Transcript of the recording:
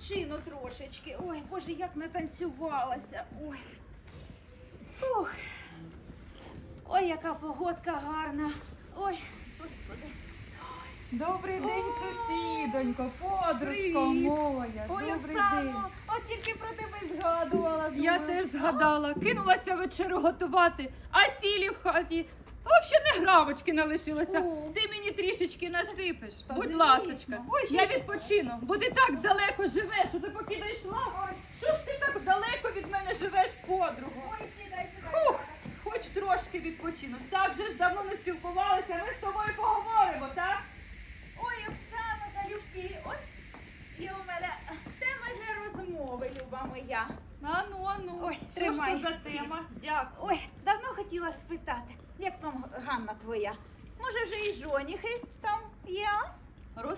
відпочину трошечки. Ой, боже, як натанцювалася. Ой. Ух. Ой, яка погодка гарна. Ой, господи. Добрий день, Ой. сусідонько, подружко Привіт. моя. Ой, Добрий день. Оксано, от тільки про тебе згадувала. Я думаю. теж згадала, кинулася вечерю готувати, а сілі в хаті. Взагалі не грамочки не лишилося. О. Ти мені трішечки насипеш. Та Будь звісно. ласочка. Ой, я відпочину, бо ти так далеко живеш, що ти поки дійшла. Що ж ти так далеко від мене живеш, подругу? Ой, сідай, сідай. Фух, хоч трошки відпочину. Так же ж давно не спілкувалися, ми з тобою поговоримо, так? Ой, Оксана, залюбки. Ой, і у мене тема для розмови, люба моя. А ну, а ну. Ой, що ж то за тема? Дякую. Ой, хотіла спитати, як там Ганна твоя? Може, вже і жоніхи там є?